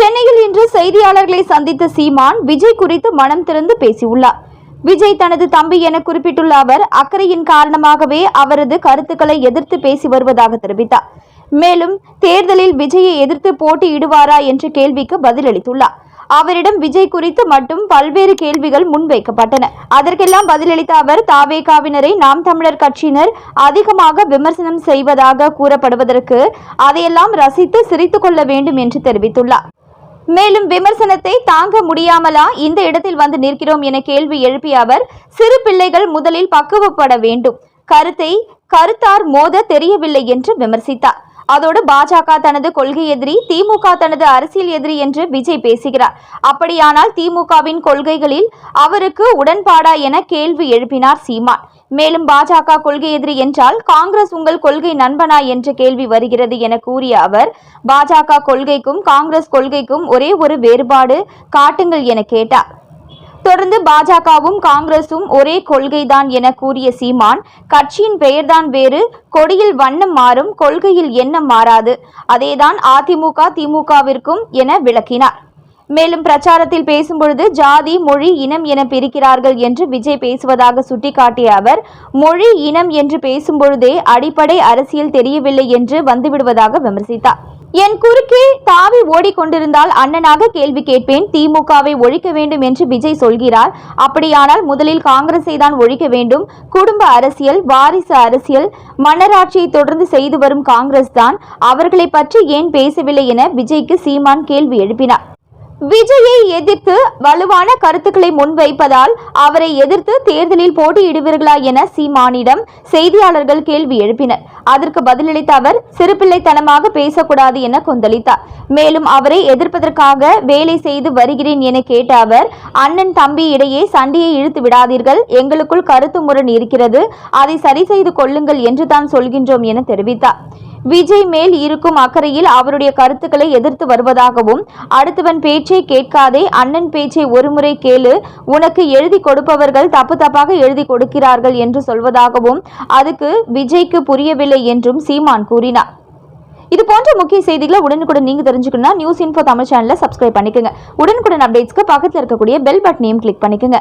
சென்னையில் இன்று செய்தியாளர்களை சந்தித்த சீமான் விஜய் குறித்து மனம் திறந்து பேசியுள்ளார். விஜய் தனது தம்பி என குறிப்பிட்டுள்ள அவர் அக்கறையின் காரணமாகவே அவரது கருத்துக்களை எதிர்த்து பேசி வருவதாக தெரிவித்தார். மேலும் தேர்தலில் விஜயை எதிர்த்து போட்டியிடுவாரா என்ற கேள்விக்கு பதிலளித்துள்ளார். அவரிடம் விஜய் குறித்து மட்டும் பல்வேறு கேள்விகள் முன்வைக்கப்பட்டன. அதற்கெல்லாம் பதிலளித்த அவர் தாவேகாவினரை நாம் தமிழர் கட்சியினர் அதிகமாக விமர்சனம் செய்வதாக கூறப்படுவதற்கு அதையெல்லாம் ரசித்து சிரித்துக் கொள்ள வேண்டும் என்று தெரிவித்துள்ளார். மேலும் விமர்சனத்தை தாங்க முடியாமலா இந்த இடத்தில் வந்து நிற்கிறோம் என கேள்வி எழுப்பிய அவர் சிறு பிள்ளைகள் முதலில் பக்குவப்பட வேண்டும். கருத்தை கருத்தார் மோத தெரியவில்லை என்று விமர்சித்தார். அதோடு பாஜக தனது கொள்கை எதிரி திமுக தனது அரசியல் எதிரி என்று விஜய் பேசுகிறார். அப்படியானால் திமுகவின் கொள்கைகளில் அவருக்கு உடன்பாடா என கேள்வி எழுப்பினார் சீமான். மேலும் பாஜக கொள்கை எதிரி என்றால் காங்கிரஸ் உங்கள் கொள்கை நண்பனா என்ற கேள்வி வருகிறது என கூறிய அவர் பாஜக கொள்கைக்கும் காங்கிரஸ் கொள்கைக்கும் ஒரே ஒரு வேறுபாடு காட்டுங்கள் என கேட்டார். தொடர்ந்து பாஜகவும் காங்கிரசும் ஒரே கொள்கைதான் என கூறிய சீமான் கட்சியின் பெயர்தான் வேறு கொடியில் வண்ணம் மாறும் கொள்கையில் எண்ணம் மாறாது. அதேதான் அதிமுக திமுகவிற்கும் என விளக்கினார். மேலும் பிரச்சாரத்தில் பேசும்பொழுது ஜாதி மொழி இனம் என பிரிக்கிறார்கள் என்று விஜய் பேசுவதாக சுட்டிக்காட்டிய அவர் மொழி இனம் என்று பேசும்பொழுதே அடிப்படை அரசியல் தெரியவில்லை என்று வந்துவிடுவதாக விமர்சித்தார். என் குறுக்கே தாவி ஓடிக்கொண்டிருந்தால் அண்ணனாக கேள்வி கேட்பேன். திமுகவை ஒழிக்க வேண்டும் என்று விஜய் சொல்கிறார். அப்படியானால் முதலில் காங்கிரஸை தான் ஒழிக்க வேண்டும். குடும்ப அரசியல் வாரிசு அரசியல் மன்னராட்சியை தொடர்ந்து செய்து வரும் காங்கிரஸ் தான். அவர்களை பற்றி ஏன் பேசவில்லை என விஜய்க்கு சீமான் கேள்வி எழுப்பினார். விஜயை எதிர்த்து வலுவான கருத்துக்களை முன்வைப்பதால் அவரை எதிர்த்து தேர்தலில் போட்டியிடுவீர்களா என சீமானிடம் செய்தியாளர்கள் கேள்வி எழுப்பினர். அதற்கு பதிலளித்த அவர் சிறுபிள்ளைத்தனமாக பேசக்கூடாது என கொந்தளித்தார். மேலும் அவரை எதிர்ப்பதற்காக வேலை செய்து வருகிறேன் என கேட்ட அவர் அண்ணன் தம்பி இடையே சண்டையை இழுத்து விடாதீர்கள். எங்களுக்குள் கருத்து முரண் இருக்கிறது. அதை சரி செய்து கொள்ளுங்கள் என்று தான் சொல்கின்றோம் என தெரிவித்தார். விஜய் மேல் இருக்கும் அக்கறையில் அவருடைய கருத்துக்களை எதிர்த்து வருவதாகவும் அடுத்தவன் பேச்சை கேட்காதே அண்ணன் பேச்சை ஒருமுறை கேளு உனக்கு எழுதி கொடுப்பவர்கள் தப்பு தப்பாக எழுதி கொடுக்கிறார்கள் என்று சொல்வதாகவும் அதுக்கு விஜய்க்கு புரியவில்லை என்றும் சீமான் கூறினார். இது போன்ற முக்கிய செய்திகளை உடனுக்குடன் நீங்க தெரிஞ்சுக்கணும்னா நியூஸ் இன்ஃபோ தமிழ் சேனலை சப்ஸ்கிரைப் பண்ணிக்கோங்க. உடனுக்குடன் அப்டேட்ஸ்க்கு பக்கத்தில் இருக்கக்கூடிய பெல் பட்டனையும் கிளிக் பண்ணிக்கோங்க.